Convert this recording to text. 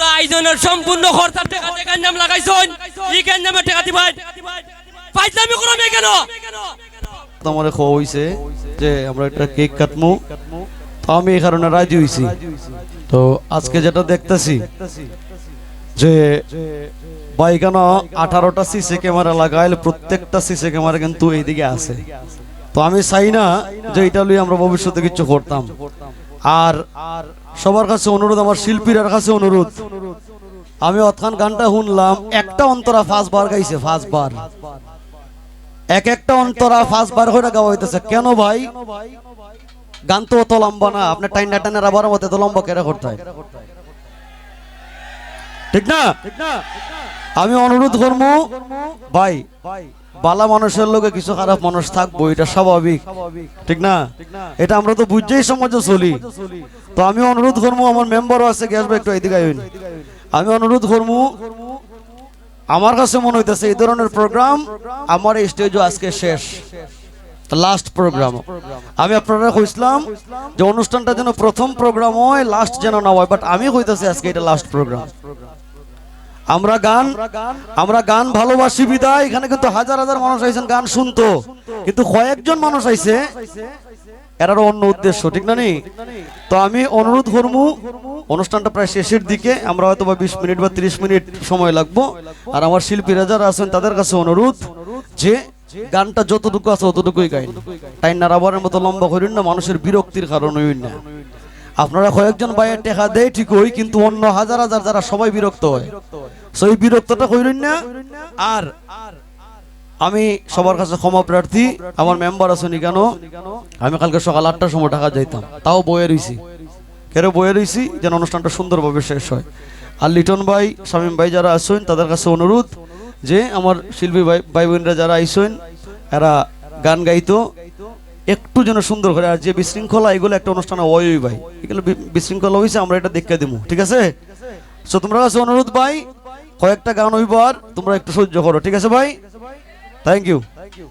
পুরো আয়োজনের সম্পূর্ণ খরচার টাকা লাগাইছন কেন? খাওয়া হইছে যে আমরা একটা কেক কাটমু। তো আমি এই কারণে রাজি হইছি। তো আজকে যেটা দেখতেছি যে বাইকান আঠারোটা সিসি ক্যামেরা লাগাইলে প্রত্যেকটা সিসি ক্যামেরা কিন্তু এইদিকে আছে। তো আমি চাই না যে এটা লই আমরা ভবিষ্যতে কিছু করতাম। আর সবার কাছে অনুরোধ, আমার শিল্পীর কাছে অনুরোধ। আমি অতখান গানটা শুনলাম, একটা অন্তরা ফার্স্ট বার গাইছে ফার্স্ট বার এক একটা অন্তরা ফার্স্ট বার করে গাওয়া হইতেছে। কেন ভাই? গান তো অত লম্বা না আপনার টাইনা টাইনের আবার মতো লম্বা কেরা করতে হয়। ঠিক না? আমি অনুরোধ করব, ভাই, বালা মানুষের লোকে কিছু খারাপ মানুষ থাকব, এটা স্বাভাবিক। ঠিক না? এটা আমরা তো বুঝছেই সমাজে চলি। তো আমি অনুরোধ করব, আমার মেম্বারও আছে গ্যাস একটু এদিকে আইন। আমি অনুরোধ করব, আমার কাছে মনে হইতেছে এই ধরনের প্রোগ্রাম আমার এই স্টেজও আজকে শেষ। লাস্ট প্রোগ্রাম আমি আপনারা কইছিলাম যে অনুষ্ঠানটা যেন প্রথম প্রোগ্রাম হয় লাস্ট যেন না হয় বাট আমি কইতাছি আজকে এটা লাস্ট প্রোগ্রাম আমরা গান আমরা গান ভালোবাসি বিদায়। এখানে কিন্তু হাজার হাজার মানুষ আইছেন গান শুনতো। কিন্তু কয়েকজন মানুষ আইছে, এরারও অন্য উদ্দেশ্য, ঠিক না নি? তো আমি অনুরোধ করব অনুষ্ঠানটা প্রায় শেষের দিকে, আমরা হয়তো বা বিশ মিনিট বা ত্রিশ মিনিট সময় লাগবো। আর আমার শিল্পীরা যারা আছেন, তাদের কাছে অনুরোধ যে গানটা যতটুকু আছে ততটুকুই গাইন। টাইম নারাবারের মতো লম্বা করিন না, মানুষের বিরক্তির কারণ হইন না। আপনারা কয়েকজন বাইয়ের টেকা দেয় ঠিক ঠিকই, কিন্তু অন্য হাজার হাজার যারা সবাই বিরক্ত হয়। সেই বিরক্তটা কইলেন না। আর আমি সবার কাছে ক্ষমা প্রার্থী, আমার মেম্বার আছেন কেন আমি কালকে সকাল আটটার সময় ঢাকা যাইতাম। তাও বয়ে রইছি। কেন বয়ে রইছি? যেন অনুষ্ঠানটা সুন্দরভাবে শেষ হয়। আর লিটন ভাই, শামীম ভাই যারা আসছেন তাদের কাছে অনুরোধ যে আমার শিল্পী ভাই ভাই বোনরা যারা আইসেন এরা গান গাইতো। একটু যেন সুন্দর করে, আর যে বিশৃঙ্খলা, এগুলো একটা অনুষ্ঠানে ওই ভাই। এগুলো বিশৃঙ্খলা হয়েছে আমরা এটা দেখে দিব ঠিক আছে? সো তোমরা কাছে অনুরোধ ভাই কয়েকটা গান হইবার তোমরা একটু সহ্য করো ঠিক আছে ভাই? Thank you thank you